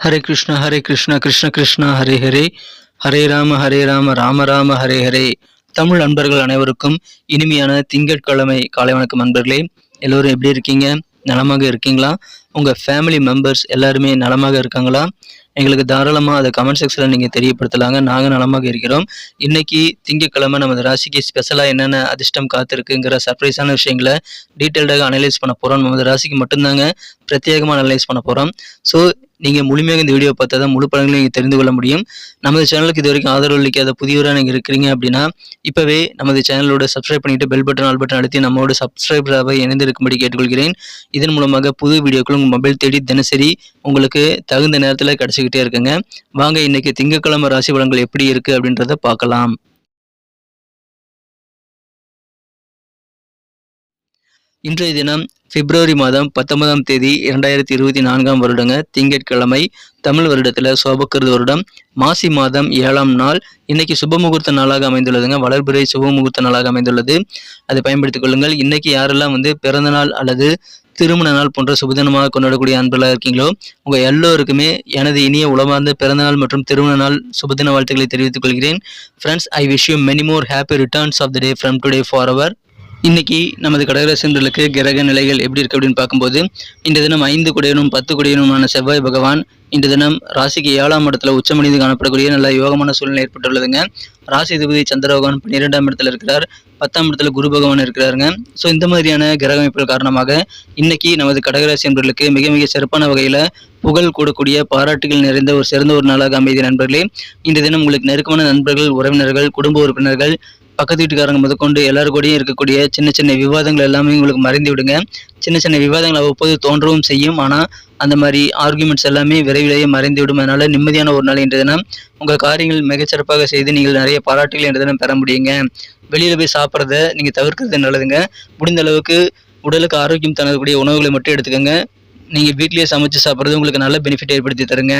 ஹரே கிருஷ்ணா ஹரே கிருஷ்ணா கிருஷ்ண கிருஷ்ண ஹரே ஹரே ஹரே ராம ஹரே ராம ராம ராம ஹரே ஹரே தமிழ் நண்பர்கள் அனைவருக்கும் இனிமையான திங்கட்கிழமை காலை வணக்கம் நண்பர்களே. எல்லோரும் எப்படி இருக்கீங்க? நலமாக இருக்கீங்களா? உங்கள் ஃபேமிலி மெம்பர்ஸ் எல்லாருமே நலமாக இருக்காங்களா? எங்களுக்கு தாராளமாக அதை கமெண்ட் செக்ஷனில் நீங்கள் தெரியப்படுத்தலாங்க. நாங்கள் நலமாக இருக்கிறோம். இன்றைக்கி திங்கட்கிழமை நமது ராசிக்கு ஸ்பெஷலாக என்னென்ன அதிர்ஷ்டம் காத்திருக்குங்கிற சர்ப்ரைஸான விஷயங்களை டீட்டெயில்டாக அனலைஸ் பண்ண போகிறோம் நமது ராசிக்கு மட்டும்தாங்க பிரத்யேகமாக அனலைஸ் பண்ண போகிறோம் ஸோ நீங்கள் முழுமையாக இந்த வீடியோ பார்த்தா தான் முழு படங்களையும் நீங்கள் தெரிந்து கொள்ள முடியும். நமது சேனலுக்கு இது வரைக்கும் ஆதரவு அளிக்காத புதியவராக நீங்கள் இருக்கிறீங்க அப்படின்னா இப்போவே நமது சேனலோட சப்ஸ்கிரைப் பண்ணிவிட்டு பெல் பட்டன் ஆல் பட்டன் அழுத்தி நம்மளோட சப்ஸ்கிரைபராக இணைந்திருக்கும்படி கேட்டுக்கொள்கிறேன். இதன் மூலமாக புது வீடியோக்கள் உங்கள் மொபைல் தேடி தினசரி உங்களுக்கு தகுந்த நேரத்தில் கிடச்சிக்கிட்டே இருக்குங்க. வாங்க இன்னைக்கு திங்கட்கிழமை ராசி பலன்கள் எப்படி இருக்குது அப்படின்றத பார்க்கலாம். இன்றைய தினம் பிப்ரவரி மாதம் பத்தொன்பதாம் தேதி இரண்டாயிரத்தி இருபத்தி நான்காம் வருடங்க திங்கட்கிழமை தமிழ் வருடத்தில் சோபக்கிருது வருடம். மாசி மாதம் ஏழாம் நாள். இன்னைக்கு சுபமுகூர்த்த நாளாக அமைந்துள்ளதுங்க. வளர்பிறை சுபமுகூர்த்த நாளாக அமைந்துள்ளது. அதை பயன்படுத்திக் கொள்ளுங்கள். இன்னைக்கு யாரெல்லாம் வந்து பிறந்த நாள் அல்லது திருமண நாள் போன்ற சுபதினமாக கொண்டாடக்கூடிய அன்பர்களாக இருக்கீங்களோ உங்கள் எல்லோருக்குமே எனது இனிய உளமார்ந்த பிறந்தநாள் மற்றும் திருமண நாள் சுபதின வாழ்த்துக்களை தெரிவித்துக் கொள்கிறேன். Friends I wish you many more happy returns of the day from today for அவர் இன்றைக்கி நமது கடகராசின்றலுக்கு கிரக நிலைகள் எப்படி இருக்குது அப்படின்னு பார்க்கும்போது இந்த தினம் ஐந்து குடையனும் பத்து குடையனுமான செவ்வாய் பகவான் இந்த தினம் ராசிக்கு ஏழாம் இடத்துல உச்சமணிந்து காணப்படக்கூடிய நல்ல யோகமான சூழ்நிலை ஏற்பட்டுள்ளதுங்க. ராசி அதிபதி சந்திர பகவான் பன்னிரெண்டாம் இடத்துல இருக்கிறார். பத்தாம் இடத்துல குரு பகவான் இருக்கிறாருங்க. ஸோ இந்த மாதிரியான கிரக அமைப்புகள் காரணமாக இன்னைக்கு நமது கடகராசி என்பவர்களுக்கு மிக மிக சிறப்பான வகையில் புகழ் கூடக்கூடிய பாராட்டுகள் நிறைந்த ஒரு சிறந்த ஒரு நாளாக அமைதி நண்பர்களே. இந்த தினம் உங்களுக்கு நெருக்கமான நண்பர்கள் உறவினர்கள் குடும்ப உறுப்பினர்கள் பக்கத்து வீட்டுக்காரங்க முதற்கொண்டு எல்லாரு கூடயும் இருக்கக்கூடிய சின்ன சின்ன விவாதங்கள் எல்லாமே உங்களுக்கு மறைந்து விடுங்க. சின்ன சின்ன விவாதங்கள் அவ்வப்போது தோன்றவும் செய்யும். ஆனால் அந்த மாதிரி ஆர்குமெண்ட்ஸ் எல்லாமே விரைவிலேயே மறைந்து விடும். அதனால் நிம்மதியான ஒரு நாள் இன்றைய தினம். உங்கள் காரியங்கள் மிகச்சிறப்பாக செய்து நீங்கள் நிறைய பாராட்டுகள் இன்றைய தினம் பெற முடியுங்க. வெளியில் போய் சாப்பிட்றத நீங்கள் தவிர்க்கிறது நல்லதுங்க. முடிந்த அளவுக்கு உடலுக்கு ஆரோக்கியம் தரக்கூடிய உணவுகளை மட்டும் எடுத்துக்கோங்க. நீங்கள் வீட்லேயே சமைச்சு சாப்பிட்றது உங்களுக்கு நல்ல பெனிஃபிட் ஏற்படுத்தி தருங்க.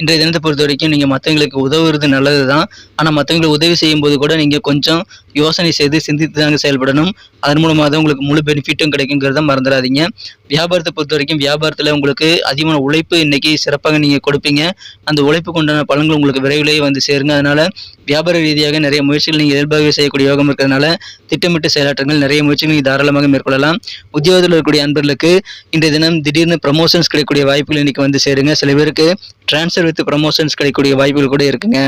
இன்றைய தினத்தை பொறுத்த வரைக்கும் நீங்கள் மற்றவங்களுக்கு உதவுறது நல்லது தான் ஆனால் மற்றவங்களுக்கு உதவி செய்யும்போது கூட நீங்கள் கொஞ்சம் யோசனை செய்து சிந்தித்து தாங்க செயல்படணும். அதன் மூலமாக தான் உங்களுக்கு முழு பெனிஃபிட்டும் கிடைக்குங்கிறத மறந்துடாதீங்க. வியாபாரத்தை பொறுத்த வரைக்கும் வியாபாரத்தில் உங்களுக்கு அதிகமான உழைப்பு இன்னைக்கு சிறப்பாக நீங்கள் கொடுப்பீங்க. அந்த உழைப்புக்கு உண்டான பலன்கள் உங்களுக்கு விரைவிலேயே வந்து சேருங்க. அதனால் வியாபார ரீதியாக நிறைய முயற்சிகள் நீங்கள் இயல்பாகவே செய்யக்கூடிய யோகம் இருக்கிறதுனால திட்டமிட்டு செயலாற்றங்கள் நிறைய முயற்சிகள் நீங்கள் தாராளமாக மேற்கொள்ளலாம். உத்தியோகத்தில் இருக்கக்கூடிய அன்பர்களுக்கு இன்றைய தினம் திடீர்னு ப்ரமோஷன்ஸ் கிடைக்கக்கூடிய வாய்ப்புகள் இன்னைக்கு வந்து சேருங்க. சில பேருக்கு டிரான்ஸ்ஃபர் வித் ப்ரமோஷன்ஸ் கிடைக்கக்கூடிய வாய்ப்புகள் கூட இருக்குங்க.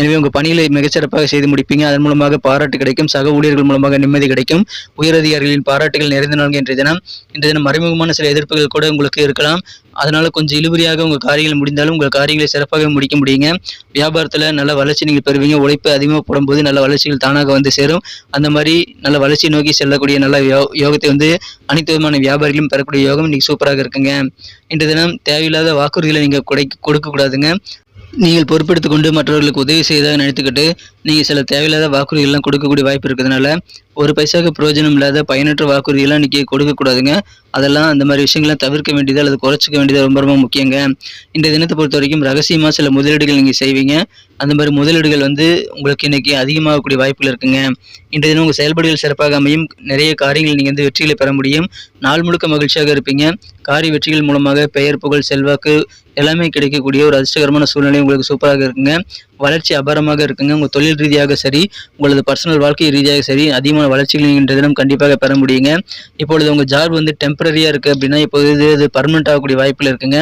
எனவே உங்கள் பணிகளை மிகச்சிறப்பாக செய்து முடிப்பீங்க. அதன் மூலமாக பாராட்டு கிடைக்கும். சக ஊழியர்கள் மூலமாக நிம்மதி கிடைக்கும். உயரதிகாரிகளின் பாராட்டுகள் நிறைந்த நாள் இன்றைய தினம். இன்றைய தினம் மறைமுகமான சில எதிர்ப்புகள் கூட உங்களுக்கு இருக்கலாம். அதனால கொஞ்சம் இழுபறியாக உங்கள் காரியங்கள் முடிந்தாலும் உங்கள் காரியங்களை சிறப்பாக முடிக்க முடியுங்க. வியாபாரத்தில் நல்ல வளர்ச்சி நீங்கள் பெறுவீங்க. உழைப்பு அதிகமாக போடும்போது நல்ல வளர்ச்சிகள் தானாக வந்து சேரும். அந்த மாதிரி நல்ல வளர்ச்சி நோக்கி செல்லக்கூடிய நல்ல யோ யோகத்தை வந்து அனைத்து விதமான வியாபாரிகளும் பெறக்கூடிய யோகம் இன்னைக்கு சூப்பராக இருக்குங்க. இன்றைய தினம் தேவையில்லாத வாக்குறுதிகளை நீங்கள் கொடை கொடுக்கக்கூடாதுங்க நீங்கள் பொறுப்பெடுத்து கொண்டு மற்றவர்களுக்கு உதவி செய்ததாக நினைத்துக்கிட்டு நீங்கள் சில தேவையில்லாத வாக்குறுதிகள்லாம் கொடுக்கக்கூடிய வாய்ப்பு இருக்கிறதுனால ஒரு பைசாவுக்கு பிரயோஜனம் இல்லாத பயனற்ற வாக்குறுதிகள்லாம் இன்றைக்கி கொடுக்கக்கூடாதுங்க. அதெல்லாம் அந்த மாதிரி விஷயங்கள்லாம் தவிர்க்க வேண்டியது அல்லது குறைச்சிக்க வேண்டியது ரொம்ப ரொம்ப முக்கியங்க. இந்த தினத்தை பொறுத்த வரைக்கும் ரகசியமாக சில முதலீடுகள் நீங்கள் செய்வீங்க. அந்த மாதிரி முதலீடுகள் வந்து உங்களுக்கு இன்னைக்கு அதிகமாகக்கூடிய வாய்ப்புகள் இருக்குங்க. இன்றைய தினம் உங்கள் செயல்பாடுகள் சிறப்பாக அமையும். நிறைய காரியங்கள் நீங்கள் வந்து வெற்றிகளை பெற முடியும். நாள் முழுக்க மகிழ்ச்சியாக இருப்பீங்க. காரிய வெற்றிகள் மூலமாக பெயர் புகழ் செல்வாக்கு எல்லாமே கிடைக்கக்கூடிய ஒரு அதிர்ஷ்டகரமான சூழ்நிலை உங்களுக்கு சூப்பராக இருக்குங்க. வளர்ச்சி அபாரமாக இருக்குங்க. உங்கள் தொழில் ரீதியாக சரி உங்களது பர்சனல் வாழ்க்கை ரீதியாக சரி அதிகமான வளர்ச்சிகள் நீங்கள் இன்றைய தினம் கண்டிப்பாக பெற முடியுங்க. இப்பொழுது உங்கள் ஜாப் வந்து டெம்பர் டெம்பரரியாக இருக்குது அப்படின்னா இப்போ இது இது பர்மனெண்ட் ஆகக்கூடிய வாய்ப்புகள் இருக்குங்க.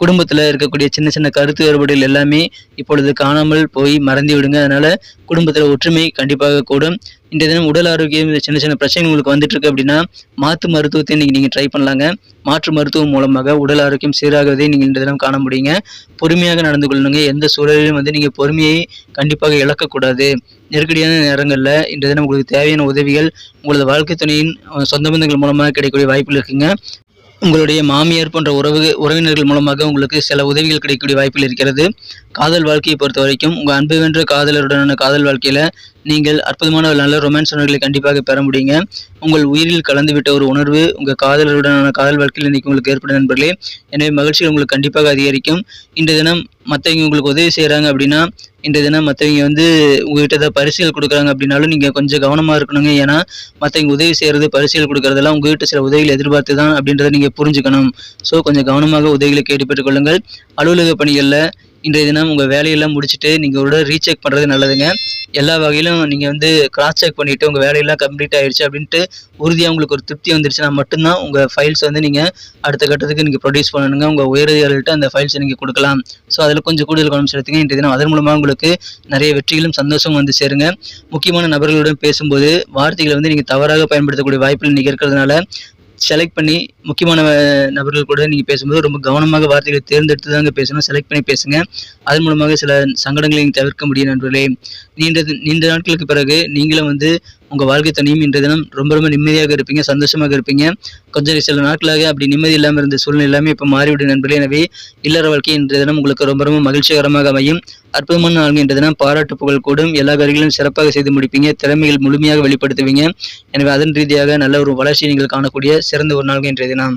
குடும்பத்தில் இருக்கக்கூடிய சின்ன சின்ன கருத்து வேறுபாடுகள் எல்லாமே இப்பொழுது காணாமல் போய் மறந்து விடுங்க அதனால் குடும்பத்தில் ஒற்றுமை கண்டிப்பாக கூடும். இன்றைய தினம் உடல் ஆரோக்கியம் இந்த சின்ன சின்ன பிரச்சனை உங்களுக்கு வந்துட்டு இருக்கு அப்படின்னா மாற்று மருத்துவத்தை இன்னைக்கு நீங்கள் ட்ரை பண்ணலாங்க. மாற்று மருத்துவம் மூலமாக உடல் ஆரோக்கியம் சீராகவே நீங்கள் இன்றைய தினம் காண முடியுங்க. பொறுமையாக நடந்து கொள்ளணுங்க எந்த சூழலிலும் வந்து நீங்கள் பொறுமையை கண்டிப்பாக இழக்கக்கூடாது. நெருக்கடியான நேரங்களில் இன்றைய தினம் உங்களுக்கு தேவையான உதவிகள் உங்களது வாழ்க்கை துணையின் சொந்த பந்தங்கள் மூலமாக கிடைக்கக்கூடிய வாய்ப்புகள் இருக்குங்க. உங்களுடைய மாமியார் போன்ற உறவு உறவினர்கள் மூலமாக உங்களுக்கு சில உதவிகள் கிடைக்கக்கூடிய வாய்ப்புகள் இருக்கிறது. காதல் வாழ்க்கையை பொறுத்த வரைக்கும் உங்கள் அன்பு வென்ற காதலருடனான காதல் வாழ்க்கையில் நீங்கள் அற்புதமான ஒரு நல்ல ரொமான்ஸ் உணர்வுகளை கண்டிப்பாக பெற முடியுங்க. உங்கள் உயிரில் கலந்துவிட்ட ஒரு உணர்வு உங்கள் காதலருடனான காதல் வாழ்க்கையில் இன்றைக்கி உங்களுக்கு ஏற்படும் நண்பர்களே. எனவே மகிழ்ச்சிகள் உங்களுக்கு கண்டிப்பாக அதிகரிக்கும். இன்றைய தினம் மற்றவங்க உங்களுக்கு உதவி செய்கிறாங்க அப்படின்னா இன்றைய தினம் மற்றவங்க வந்து உங்ககிட்ட ஏதாவது பரிசுகள் கொடுக்குறாங்க அப்படின்னாலும் நீங்கள் கொஞ்சம் கவனமாக இருக்கணுங்க. ஏன்னா மற்றவங்க உதவி செய்கிறது பரிசுகள் கொடுக்குறதெல்லாம் உங்ககிட்ட சில உதவிகள் எதிர்பார்த்து தான் அப்படின்றத நீங்கள் புரிஞ்சுக்கணும். ஸோ கொஞ்சம் கவனமாக உதவிகளை கேட்டு பெற்றுக்கொள்ளுங்கள் அலுவலக பணிகளில் இன்றைய தினம் உங்கள் வேலையெல்லாம் முடிச்சுட்டு நீங்கள் ஒரு ரீசெக் பண்ணுறது நல்லதுங்க. எல்லா வகையிலும் நீங்கள் வந்து கிராஸ் செக் பண்ணிவிட்டு உங்கள் வேலையெல்லாம் கம்ப்ளீட் ஆகிடுச்சு அப்படின்ட்டு உறுதியாக உங்களுக்கு ஒரு திருப்தி வந்துருச்சுன்னா மட்டும்தான் உங்கள் ஃபைல்ஸ் வந்து நீங்கள் அடுத்த கட்டத்துக்கு நீங்கள் ப்ரொடியூஸ் பண்ணணுங்க. உங்கள் உயரதிகாரிகள்ட்ட அந்த ஃபைல்ஸை நீங்கள் கொடுக்கலாம். ஸோ அதில் கொஞ்சம் கூடுதல் கவனம் செலுத்துங்க. இன்றைய தினம் அதன் மூலமாக உங்களுக்கு நிறைய வெற்றிகளும் சந்தோஷமும் வந்து சேருங்க. முக்கியமான நபர்களுடன் பேசும்போது வார்த்தைகளை வந்து நீங்கள் தவறாக பயன்படுத்தக்கூடிய வாய்ப்புகள் நீங்கள் இருக்கிறதுனால செலக்ட் பண்ணி முக்கியமான நபர்கள் கூட நீங்கள் பேசும்போது ரொம்ப கவனமாக வார்த்தைகளை தேர்ந்தெடுத்து தாங்க பேசணும் செலக்ட் பண்ணி பேசுங்க. அதன் மூலமாக சில சங்கடங்களை தவிர்க்க முடியும் நண்பர்களே. நீண்ட நீண்ட நாட்களுக்கு பிறகு நீங்களும் வந்து உங்கள் வாழ்க்கை துணையும் இன்றைய தினம் ரொம்ப ரொம்ப நிம்மதியாக இருப்பீங்க சந்தோஷமாக இருப்பீங்க. கொஞ்சம் சில நாட்களாக அப்படி நிம்மதி இல்லாமல் இருந்த சூழ்நிலை எல்லாமே இப்போ மாறிவிடும் நண்பர்களே. எனவே இல்லற வாழ்க்கை இன்றைய தினம் உங்களுக்கு ரொம்ப ரொம்ப மகிழ்ச்சிகரமாக அமையும். அற்புதமான நாள் இன்றைய தினம். பாராட்டு புகழ் கூடும். எல்லா காரியங்களும் சிறப்பாக செய்து முடிப்பீங்க. திறமைகள் முழுமையாக வெளிப்படுத்துவீங்க. எனவே அதன் ரீதியாக நல்ல ஒரு வளர்ச்சியை நீங்கள் காணக்கூடிய சிறந்த ஒரு நாள் இன்றைய தினம்.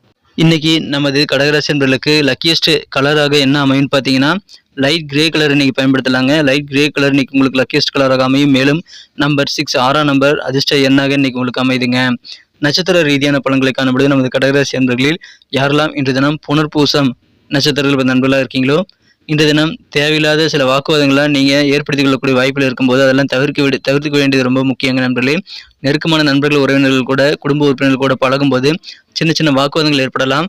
இன்னைக்கு நமது கடகராசி என்பர்களுக்கு லக்கியஸ்ட் கலராக என்ன அமையும்னு பார்த்தீங்கன்னா லைட் கிரே கலர் இன்னைக்கு பயன்படுத்தலாங்க. லைட் கிரே கலர் இன்னைக்கு உங்களுக்கு லக்கியஸ்ட் கலராக அமையும். மேலும் நம்பர் சிக்ஸ் ஆறாம் நம்பர் அதிர்ஷ்ட எண்ணாக இன்னைக்கு உங்களுக்கு அமையுதுங்க நட்சத்திர ரீதியான பழங்களை காணப்படுது நமது கடகராசி என்பர்களில் யாரெல்லாம் இன்று தினம் புனர்பூசம் நட்சத்திரங்கள் நண்பர்களாக இருக்கீங்களோ இந்த தினம் தேவையில்லாத சில வாக்குவாதங்களை நீங்கள் ஏற்படுத்திக் கொள்ளக்கூடிய வாய்ப்பில் இருக்கும்போது அதெல்லாம் தவிர்க்க விட தவிர்க்க வேண்டியது ரொம்ப முக்கியங்க நண்பர்களே. நெருக்கமான நண்பர்கள் உறவினர்கள் கூட குடும்ப உறுப்பினர்கள் கூட பழகும்போது சின்ன சின்ன வாக்குவாதங்கள் ஏற்படலாம்.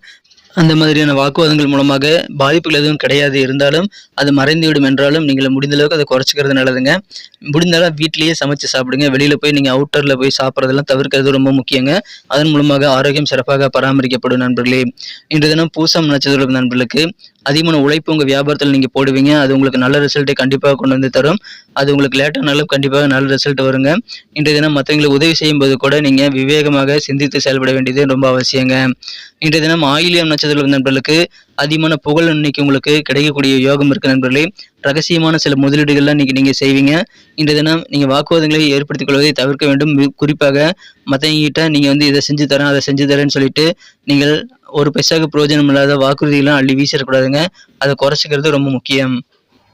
அந்த மாதிரியான வாக்குவாதங்கள் மூலமாக பாதிப்புகள் எதுவும் கிடையாது இருந்தாலும் அது மறைந்துவிடும் என்றாலும் நீங்கள் முடிந்த அளவுக்கு அதை குறைச்சிக்கிறது நல்லதுங்க. முடிந்தாலும் வீட்டிலேயே சமைச்சு சாப்பிடுங்க. வெளியில் போய் நீங்கள் அவுட்டரில் போய் சாப்பிட்றதெல்லாம் தவிர்க்கிறது ரொம்ப முக்கியங்க. அதன் மூலமாக ஆரோக்கியம் சிறப்பாக பராமரிக்கப்படும் நண்பர்களே. இன்று தினம் பூசம் நட்சத்திரம் நண்பர்களுக்கு. அதிகமான உழைப்பு உங்கள் வியாபாரத்தில் நீங்கள் போடுவீங்க. அது உங்களுக்கு நல்ல ரிசல்ட்டை கண்டிப்பாக கொண்டு வந்து தரும். அது உங்களுக்கு லேட்டானாலும் கண்டிப்பாக நல்ல ரிசல்ட் வருங்க. இன்றைய தினம் மற்றவங்களுக்கு உதவி செய்யும்போது கூட நீங்கள் விவேகமாக சிந்தித்து செயல்பட வேண்டியது ரொம்ப அவசியங்க. இன்றைய தினம் ஆயிலியம் நட்சத்திரம் நண்பர்களுக்கு அதிகமான புகழ் இன்னைக்கு உங்களுக்கு கிடைக்கக்கூடிய யோகம் இருக்கு நண்பர்களே. ரகசியமான சில முதலீடுகள்லாம் இன்னைக்கு நீங்கள் செய்வீங்க. இன்றைய தினம் நீங்கள் வாக்குவாதங்களை ஏற்படுத்திக் கொள்வதை தவிர்க்க வேண்டும். குறிப்பாக மற்றவங்கிட்ட நீங்கள் வந்து இதை செஞ்சு தரேன் அதை செஞ்சு தரேன்னு சொல்லிட்டு நீங்கள் ஒரு பைசாவுக்கு பிரயோஜனம் இல்லாத வாக்குறுதியெல்லாம் அள்ளி வீசிடக்கூடாதுங்க அதை குறைச்சிக்கிறது ரொம்ப முக்கியம்.